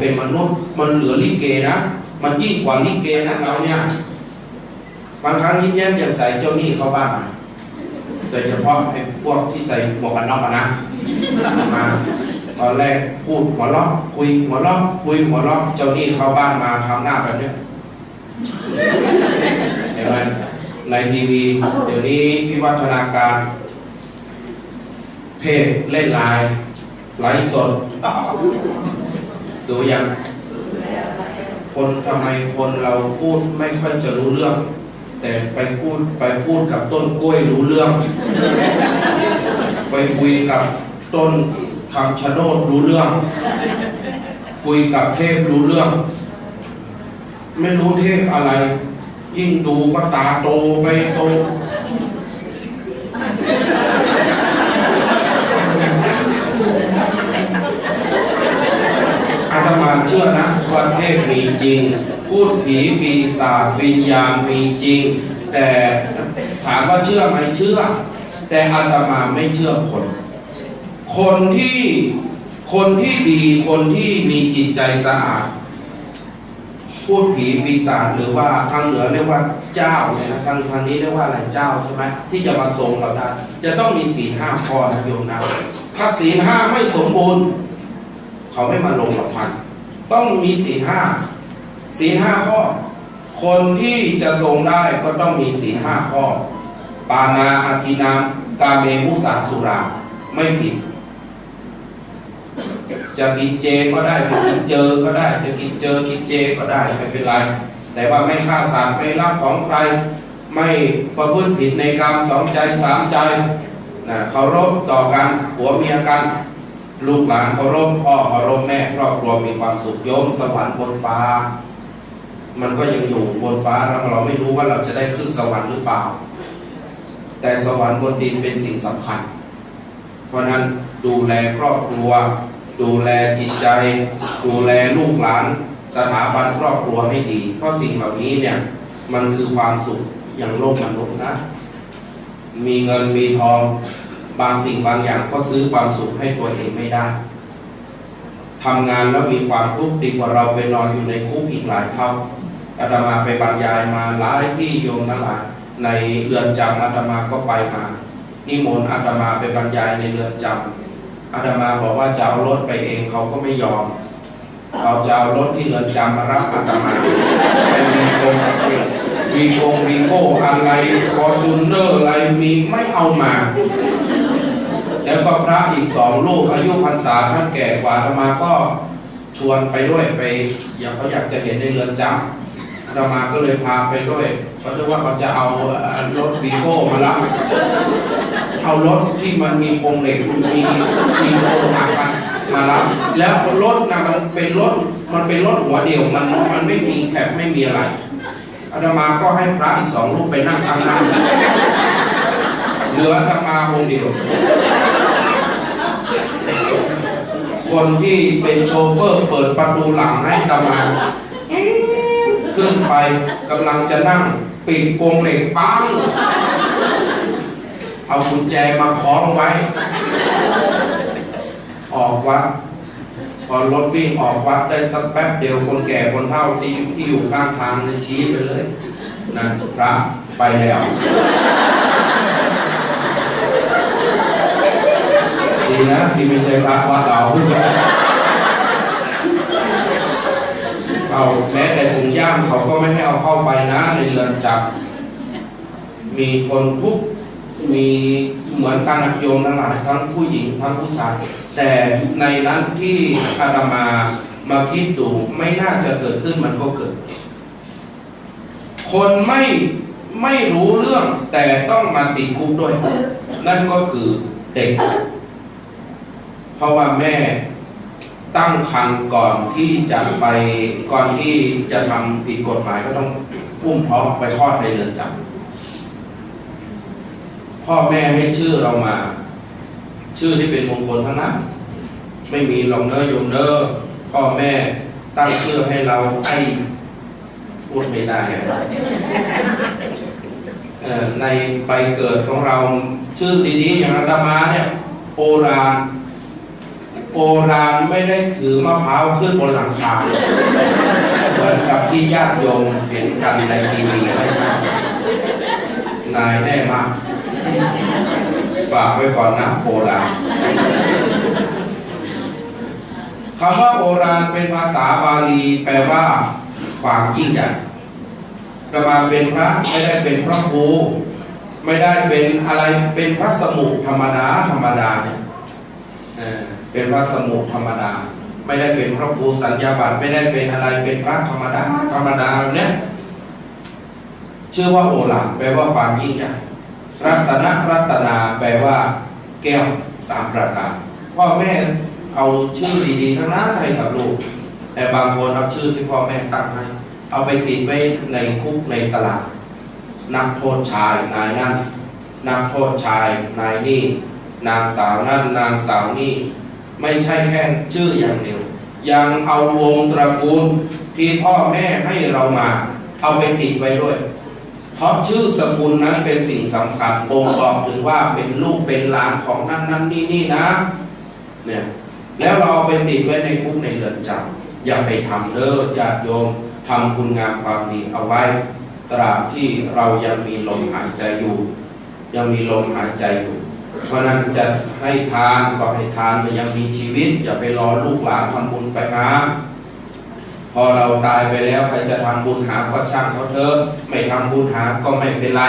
เป็นมนุษย์มันเหลือลิเกนะ มันยิ่งกว่าลิเกนะเราเนี่ยบางครั้งยิ้มแย้มแจ่มใสเจ้าหนี้เข้าบ้านมาโดยเฉพาะไอ้พวกที่ใส่หมวกกันน็อกนะมาตอนแรกพูดหัวเราะคุยหัวเราะคุยหัวเราะเจ้าหนี้เข้าบ้านมาทำหน้าแบบเนี้ยเห็นไหมในทีวีเดี๋ยวนี้วิวัฒนาการ เพจเล่นไลน์ไลฟ์สด ดูยังคนทำไมคนเราพูดไม่ค่อยจะรู้เรื่อง แต่ไปพูดไปพูดกับต้นกล้วยรู้เรื่อง ไปคุยกับต้นคำชะโนดรู้เรื่อง คุยกับเทพรู้เรื่อง ไม่รู้เทพอะไร ยิ่งดูก็ตาโตไปโต อามเชื่อนะว่าเทพมีจริง พูดผีปีศาจวิญญาณมีจริง แต่ถามว่าเชื่อไหมเชื่อ แต่อาตมาไม่เชื่อคน คนที่คนที่ดีคนที่มีจิตใจสะอาด พูดผีปีศาจหรือว่าทางเหนือเรียกว่าเจ้าเนี่ยนะทางทางนี้เรียกว่าอะไรเจ้าใช่ไหมที่จะมาทรงเราได้จะต้องมีศีลห้าข้อนะโยมนะถ้าศีลห้าไม่สมบูรณ์ เขาไม่มาลงกับมัน ต้องมีศีลห้าศีลห้าข้อ คนที่จะทรงได้ก็ต้องมีศีลห้าข้อ ปานาอาทินามกาเมมุสาสุราไม่ผิด จะกินเจก็ได้ไม่กินเจอก็ได้ จะกินเจอกินเจก็ได้ไม่เป็นไร แต่ว่าไม่ฆ่าสัตว์ไม่รับของใคร ไม่ประพฤติผิดในกรรมสองใจสามใจนะเคารพต่อกันผัวเมียกัน ลูกหลานเคารพพ่อเคารพแม่ครอบครัวมีความสุขโยมสวรรค์บนฟ้า มันก็ยังอยู่บนฟ้าเราเราไม่รู้ว่าเราจะได้ขึ้นสวรรค์หรือเปล่า แต่สวรรค์บนดินเป็นสิ่งสำคัญ เพราะนั้นดูแลครอบครัว ดูแลจิตใจ ดูแลลูกหลาน สถาบันครอบครัวให้ดี เพราะสิ่งเหล่านี้เนี่ยมันคือความสุขอย่างโลกมนุษย์นะ มีเงินมีทอง บางสิ่งบางอย่างก็ซื้อความสุขให้ตัวเองไม่ได้ทำงานแล้วมีความทุกข์ดีกว่าเราไปนอนอยู่ในคุกอีกหลายเท่าอาตมาไปบรรยายมาหลายที่โยมทั้งหลายในเรือนจำอาตมาก็ไปมานิมนต์อาตมาไปบรรยายในเรือนจำอาตมาบอกว่าจะเอารถไปเองเขาก็ไม่ยอมเราจะเอารถที่เรือนจำมารับอาตมาไปมีโกงวีโกงวีโก้อะไรฟอร์จูเนอร์อะไรมีไม่เอามา แล้วก็พระอีกสองลูกอายุพรรษาท่านแก่กว่าอาตมาก็ชวนไปด้วยไปอยากเขาอยากจะเห็นในเรือนจำอาตมาก็เลยพาไปด้วยเขาจะว่าเขาจะเอารถวีโก้มารับเอารถที่มันมีโครงเหล็กมีมีโครงหักมันมารับแล้วรถนะมันเป็นรถมันเป็นรถหัวเดียวมันมันไม่มีแคปไม่มีอะไรอาตมาก็ให้พระอีกสองรูปไปนั่งข้างหน้าเหลืออาตมาองค์เดียว คนที่เป็นโชเฟอร์เปิดประตูหลังให้อาตมาขึ้นไปกำลังจะนั่ง ปิดกรงเหล็กปังเอากุญแจมาคล้องไว้ ออกวัดพอรถวิ่งออกวัดได้สักแป๊บเดียวคนแก่คนเฒ่าที่ที่อยู่ข้างทางเลยชี้ไปเลยนั่นพระไปแล้ว ดี นะ ที่ไม่ใช่พระวัดเราเอาแม้แต่ถุงย่ามเขาก็ไม่ให้เอาเข้าไปนะในเรือนจำมีคนทุกมีเหมือนกันนะโยมหลายทั้งผู้หญิงทั้งผู้ชายแต่ในนั้นที่อาตมามาคิดดูไม่น่าจะเกิดขึ้นมันก็เกิด คนไม่ไม่รู้เรื่องแต่ต้องมาติดคุกด้วย นั่นก็คือเด็ก เพราะว่าแม่ตั้งครรภ์ก่อนที่จะไปก่อนที่จะทำผิดกฎหมายก็ต้องอุ้มท้องไปคลอดในเรือนจำพ่อแม่ให้ชื่อเรามา ชื่อที่เป็นมงคลทั้งนั้นไม่มีหลงเนื้อโยมเนื้อพ่อแม่ตั้งชื่อให้เราไอ้พูดไม่ได้เอ่อในใบเกิดของเราชื่อดีๆอย่างอาตมาเนี่ยโอราน โอรานไม่ได้ถือมะพร้าวขึ้นบนหลังคาเหมือนกับที่ญาติโยมเห็นกันในทีวีไม่ใช่นายแน่มากฝากไว้ก่อนนะโอรานคำว่าโอรานเป็นภาษาบาลีแปลว่าความยิ่งใหญ่กมาเป็นพระไม่ได้เป็นพระครูไม่ได้เป็นอะไรเป็นพระสมุธรรมดาธรรมดาเนี่ย เป็นพระสมุทธรรมดา ไม่ได้เป็นพระครูสัญญาบัตรไม่ได้เป็นอะไรเป็นพระธรรมดาธรรมดาเนี่ยชื่อว่าโอฬารแปลว่าความยิ่งใหญ่รัตนรัตนาแปลว่า แก้วสามประการพ่อแม่เอาชื่อดีๆทั้งนั้นให้กับลูก แต่บางคนเอาชื่อที่พ่อแม่ตั้งให้เอาไปติดไว้ในคุกในตลาด นักโทษชายนายนั่นนักโทษชายนายนี่ นางสาวนั่นนางสาวนี่ ไม่ใช่แค่ชื่ออย่างเดียว ยังเอาวงตระกูลที่พ่อแม่ให้เรามา เอาไปติดไว้ด้วย เพราะชื่อสกุลนั้นเป็นสิ่งสำคัญบ่งบอกถึงว่าเป็นลูกเป็นหลานของนั่นนั่นนี่นี่นะ เนี่ยแล้วเราเอาไปติดไว้ในคุกในเรือนจำอย่าไปทำเด้อญาติโยมทำคุณงามความดีเอาไว้ ตราบที่เรายังมีลมหายใจอยู่ ยังมีลมหายใจอยู่ เพราะนั้นจะให้ทานก็ให้ทานแต่ยังมีชีวิต อย่าไปรอลูกหลานทำบุญไปหาพอเราตายไปแล้วใครจะทำบุญหาก็ช่างเขาเถอะไม่ทำบุญหาก็ไม่เป็นไร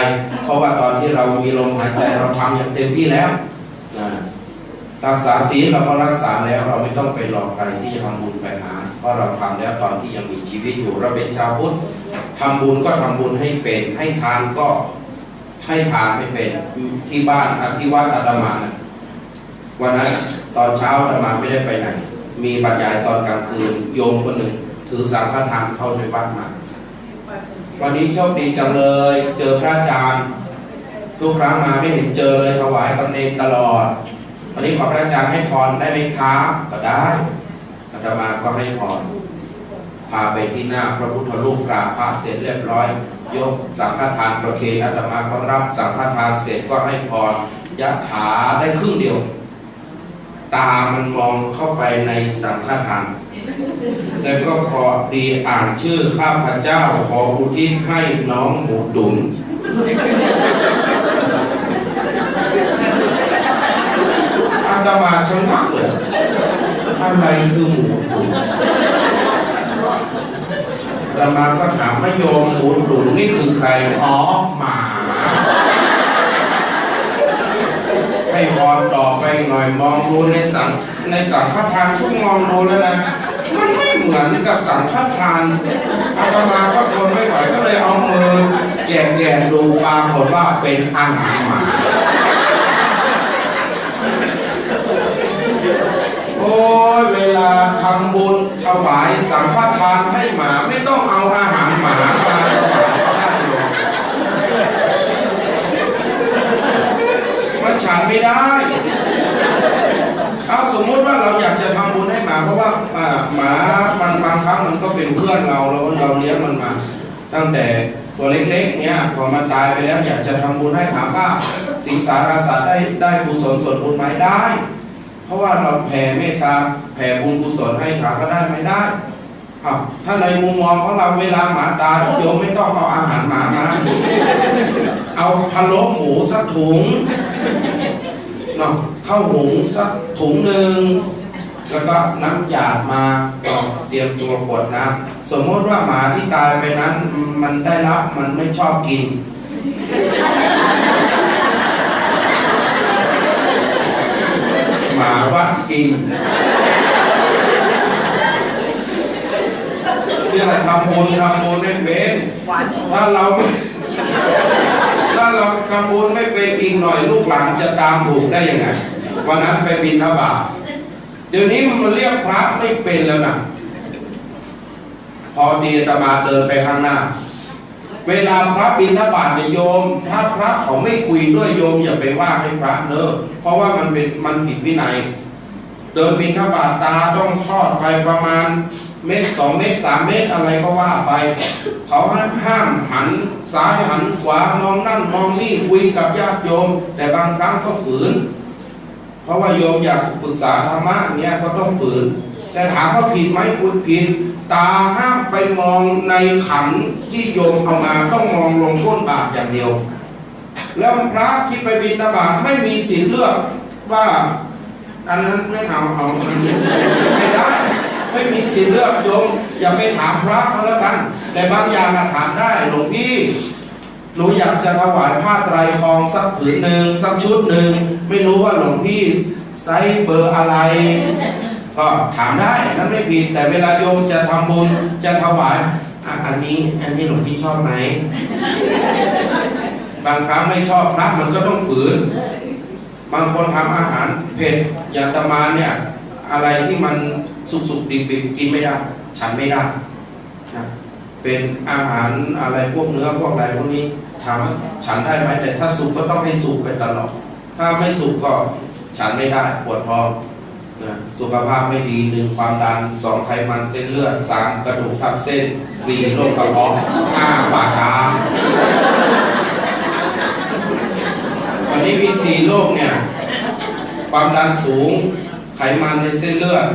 เพราะว่าตอนที่เรามีลมหายใจเราทำอย่างเต็มที่แล้วรักษาศีลเราก็รักษาแล้วเราไม่ต้องไปรอใครที่จะทำบุญไปหา เพราะเราทำแล้วตอนที่ยังมีชีวิตอยู่เราเป็นชาวพุทธทำบุญก็ทำบุญให้เป็นให้ทานก็ ให้ทานให้เป็นที่บ้านที่วัดอาตมานะวันนั้นตอนเช้าอาตมาไม่ได้ไปไหน มีบรรยายตอนกลางคืนโยมคนหนึ่งถือสังฆทานเข้าในวัดมา วันนี้โชคดีจังเลย เจอพระอาจารย์ทุกครั้งมาไม่เห็นเจอเลยถวายกับเนรตลอดวันนี้ขอพระอาจารย์ให้พรได้ไหมครับก็ได้อาตมาก็ให้พรพาไปที่หน้าพระพุทธรูปกราบพระเสร็จเรียบร้อย ยกสังฆทานประเคนอาตมาก็รับสังฆทานเสร็จก็ให้พรยะถาได้ครึ่งเดียว ตามันมองเข้าไปในสังฆทานแล้วก็พอดีอ่านชื่อข้าพเจ้าขออุทิศให้น้องหมูดุนอาตมาชะงักเลยอะไรคือหมูดุน ตมาก็ถามพระโยมหมูดุนนี่คือใครอ๋อหมาให้พรต่อไปหน่อยมองดูในสังในสังฆทานทุกมองดูแล้วนะมันไม่เหมือนกับสังฆทานอาตมาก็ทนไม่ไหวก็เลยเอามือแกะแกะดูปรากฏว่าเป็นอาหารหมา โอ้ ยเวลาทำบุญถวายสังฆทานให้หมาไม่ต้องเอาอาหารหมามามันฉันไม่ได้ เอาสมมุติว่าเราอยากจะทำบุญให้หมา เพราะว่าอ่าหมามันบางครั้งมันก็เป็นเพื่อนเราแล้วเราเลี้ยงมันมา ตั้งแต่ตัวเล็กๆเนี้ยพอมันตายไปแล้วอยากจะทำบุญให้ถามว่าสิงสารสัตว์ได้ได้กุศลส่วนบุญไหมได้ ราะว่าเราแผ่เมตตาแผ่บุญกุศลให้ถามก็ได้ไม่ได้อ้าวถ้าในมุมมองของเราเวลาหมาตายโยมไม่ต้องเอาอาหารหมามาเอาพะโล้หมูสักถุงเนาะข้าวหุงสักถุงหนึ่งแล้วก็น้ำหยาดมาเตรียมตัวกรวดน้ำสมมติว่าหมาที่ตายไปนั้น มันได้รับมันไม่ชอบกิน มาว่ากินเนี่ยทำบุญทำบุญไม่เป็นถ้าเราไม่ถ้าเราทำบุญไม่เป็นอีกหน่อยลูกหลานจะตามถูกได้ยังไงวันนั้นไปบินทบาทเดี๋ยวนี้มันเรียกพระไม่เป็นแล้วนะพอดีอาตมาเดินไปข้างหน้า เวลาพระบินทบาทเนี่ยโยม ถ้าพระเขาไม่คุยด้วยโยมอย่าไปว่าให้พระเนอะเพราะว่ามันเป็นมันผิดวินัย เดินบินทบาทตาต้องทอดไปประมาณเมตรสองเมตรสามเมตรอะไรก็ว่าไป เขาห้ามหันซ้ายหันขวามองนั่นมองนี่คุยกับญาติโยม แต่บางครั้งก็ฝืน เพราะว่าโยมอยากปรึกษาธรรมะเนี้ยก็ต้องฝืน แต่ถามว่าผิดไหมพูดผิด ตาห้ามไปมองในขันที่โยมเอามาต้องมองลงก้นบาทอย่างเดียว แล้วพระที่ไปบิณฑบาตไม่มีสิทธิ์เลือกว่าอันนั้นไม่เอาเอาอันนี้ไม่ได้ไม่มีสิทธิ์เลือกโยมอย่าไปถามพระเขาแล้วกัน แต่บางอย่างถามได้หลวงพี่หนูอยากจะถวายผ้าไตรทองสักผืนหนึ่งสักชุดหนึ่งไม่รู้ว่าหลวงพี่ไซส์เบอร์อะไร ก็ถามได้นั่นไม่ผิด แต่เวลาโยมจะทำบุญจะถวายอันนี้ อันนี้หลวงพี่ชอบไหม บางครั้งไม่ชอบพระมันก็ต้องฝืน บางคนทำอาหารเผ็ดอย่างตมาเนี่ย อะไรที่มันสุกๆดิบๆกินไม่ได้ ฉันไม่ได้นะเป็นอาหารอะไรพวกเนื้อพวกอะไรพวกนี้ถามว่าฉันได้ไหมแต่ถ้าสุกก็ต้องให้สุกไปตลอด ถ้าไม่สุกก็ฉันไม่ได้ปวดท้อง นะสุขภาพไม่ดีหนึ่งความดันสองไขมันเส้นเลือดสามกระดูกทับเส้นสี่โรคกระเพาะห้าป่าช้าวันนี้มีสี่โรคเนี่ย ความดันสูง ไขมันในเส้นเลือด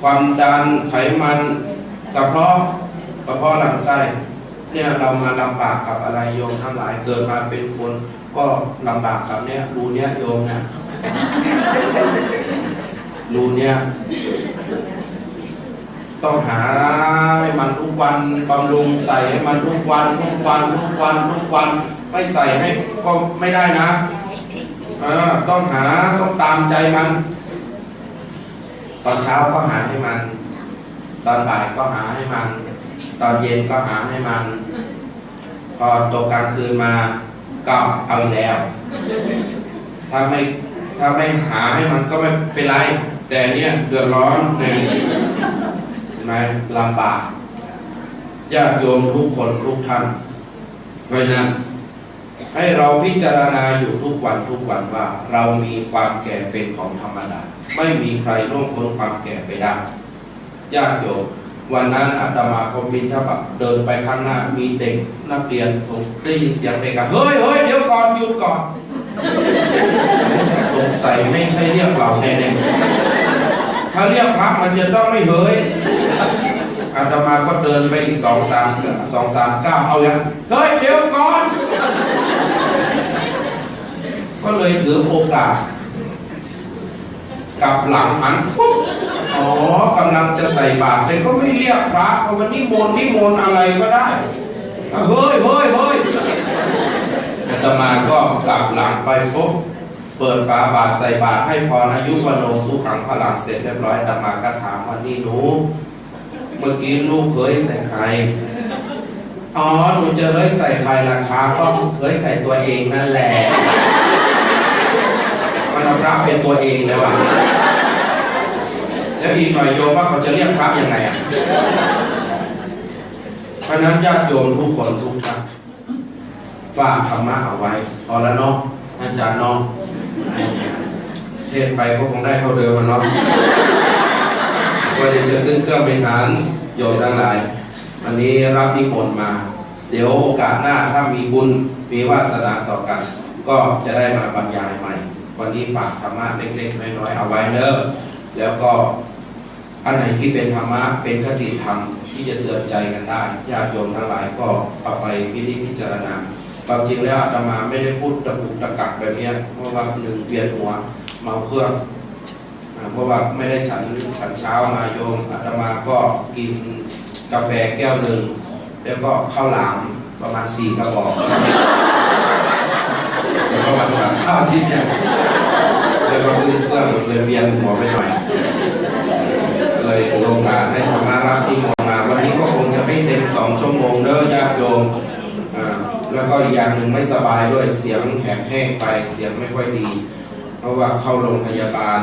ความดันไขมันกระเพาะกระเพาะลำไส้เนี่ยเรามาลำบากกับอะไรโยมทั้งหลายเกิดมาเป็นคน ก็ลำบากกับเนี่ยรูเนี่ยโยมเนี่ย รูเนี่ยต้องหาให้มันทุกวันบำรุงใส่ให้มันทุกวันทุกวันทุกวันทุกวันไม่ใส่ให้ก็ไม่ได้นะเออต้องหาต้องตามใจมัน ตอนเช้าก็หาให้มัน ตอนบ่ายก็หาให้มัน ตอนเย็นก็หาให้มัน พอตกกลางคืนมาก็เอาแล้ว ถ้าไม่ถ้าไม่หาให้มันก็ไม่เป็นไร แต่เนี่ยเดือดร้อนหนึ่งเห็นไหมลำบากญาติโยมทุกคนทุกท่านเพราะนั้น ให้เราพิจารณาอยู่ทุกวันทุกวันว่า เรามีความแก่เป็นของธรรมดา ไม่มีใครล่วงพ้นความแก่ไปได้ญาติโยมวันนั้นอาตมาพอบินทบาทเดินไปข้างหน้า มีเด็กนักเรียนผมได้ยินเสียงเด็กอะเฮ้ยเฮ้ยเดี๋ยวก่อนหยุดก่อน สงสัยไม่ใช่เรียกเราแน่ๆ ถ้าเรียกพระมันจะต้องไม่เฮยอาตมาก็เดินไปอีกสองสามสองสามเก้าวเอาอย่างเฮ้ยเดี๋ยวก่อน ก็เลยถือโอกาสกลับหลังหันปุ๊บอ๋อกำลังจะใส่บาตรแต่ก็ไม่เรียกพระเพราะวันนี้มนต์นิมนต์อะไรก็ได้เฮ้ยเฮ้ยเฮ้ยอาตมาก็กลับหลังไปปุ๊บ เปิดฝาบาตใส่บาตให้พรอายุวโนสุขังพลังเสร็จเรียบร้อยอาตมาก็ถามว่านี่หนูเมื่อกี้ลูกเคยใส่ใครอ๋อหนูจะเฮ้ยใส่ใครราคาก็เฮ้ยใส่ตัวเองนั่นแหละมันพระเป็นตัวเองเลยว่ะแล้วอีกหน่อยโยมว่าเขาจะเรียกพระยังไงอะเพราะนั้นญาติโยมทุกคนทุกท่านฝากธรรมะเอาไว้พอแล้วเนาะอาจารย์เนาะ ทศไปก็คงได้เท่าเดิมมันเนาะก็เดี๋ยวจะขึ้นเครื่องไปฐานโยมทั้งหลาย วันนี้รับนิมนต์มา เดี๋ยวโอกาสหน้าถ้ามีบุญมีวาสนาต่อกัน ก็จะได้มาบรรยายใหม่ วันนี้ฝากธรรมะเล็กๆน้อยๆเอาไว้เนอะแล้วก็อันไหนที่เป็นธรรมะเป็นคติธรรมที่จะเตือนใจกันได้ญาติโยมทั้งหลายก็เอาไปพิจิตพิจารณาความจริงแล้วอาตมาไม่ได้พูดตะกุกตะกักแบบนี้เพราะว่าหนึ่งเวียนหัว เมาเครื่องเพราะว่าไม่ได้ฉันฉันเช้ามาโยมอาตมาก็กินกาแฟแก้วหนึ่งแล้วก็ข้าวหลามประมาณสี่กระบอกแล้วก็มาฉันข้าวที่เนี่ยแล้วก็ขึ้นเครื่องเลยเวียนหัวไปหน่อยเลยลงกาให้ธรรมารับที่มนต์มาวันนี้ก็คงจะไม่เต็มสองชั่วโมงเด้อญาติโยมอ่าแล้วก็อีกอย่างหนึ่งไม่สบายด้วยเสียงแหบแห้งไปเสียงไม่ค่อยดี ราะว่าเข้าโรงพยาบาล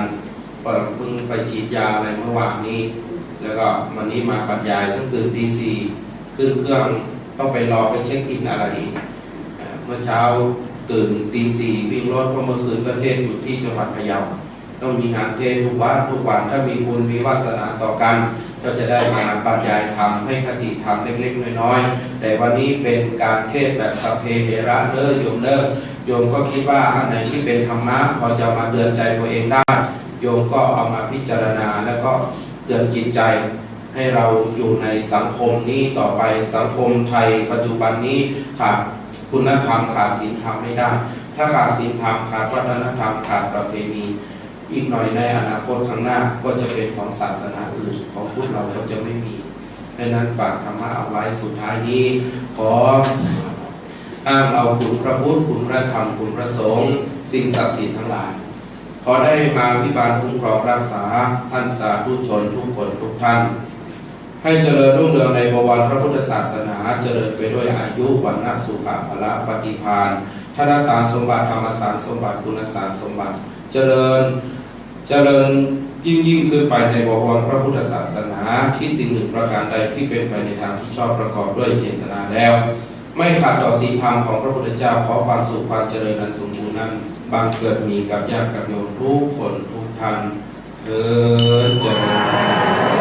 เปิดเพิ่งไปฉีดยาอะไรเมื่อวานนี้ แล้วก็วันนี้มาบรรยายต้องตื่นตีสี่ขึ้นเครื่องต้องไปรอไปเช็คอินอะไรอีกเมื่อเช้าตื่นตีสี่วิ่งรถเพราะเมื่อคืนประเทศอยู่ที่จังหวัดพะเยาต้องมีงานเทศน์ทุกวันทุกวันถ้ามีบุญมีวาสนาต่อกันก็จะได้มาบรรยายธรรมให้คติธรรมเล็กๆน้อยๆแต่วันนี้เป็นการเทศแบบสพเพเหระเนอโยมเนอ โยมก็คิดว่าอันไหนที่เป็นธรรมะพอจะมาเตือนใจตัวเองได้ โยมก็เอามาพิจารณาแล้วก็เตือนจิตใจ ให้เราอยู่ในสังคมนี้ต่อไปสังคมไทย ปัจจุบันนี้ขาดคุณธรรมขาดศีลธรรมไม่ได้ ถ้าขาดศีลธรรมขาดวัฒนธรรมขาดประเพณีอีกหน่อยในอนาคตข้างหน้าก็จะเป็นของศาสนาอื่นของพุทธเราก็จะไม่มีดังนั้นฝากธรรมะเอาไว้สุดท้ายนี้ขอ อ้างเอาคุณพระพุทธคุณพระธรรมคุณพระสงฆ์สิ่งศักดิ์สิทธิ์ทั้งหลาย ขอได้มาพิบาลคุ้มครองรักษาท่านสาธุชนทุกคนทุกท่าน ให้เจริญรุ่งเรืองในบวรพระพุทธศาสนาเจริญไปด้วยอายุวันนาสุขะพละปฏิภาณธนสารสมบัติธรรมสารสมบัติคุณสารสมบัติ เจริญเจริญยิ่งยิ่งขึ้นไปในบวรพระพุทธศาสนา คิดสิ่งหนึ่งประการใดที่เป็นไปในทางที่ชอบประกอบด้วยเจตนาแล้ว ไม่ขัดต่อศีลธรรมของพระพุทธเจ้าขอความสุขความเจริญอันสมบูรณ์นั้นบังเกิดมีกับญาติกับโยมทุกคนทุกท่านเออเจริญ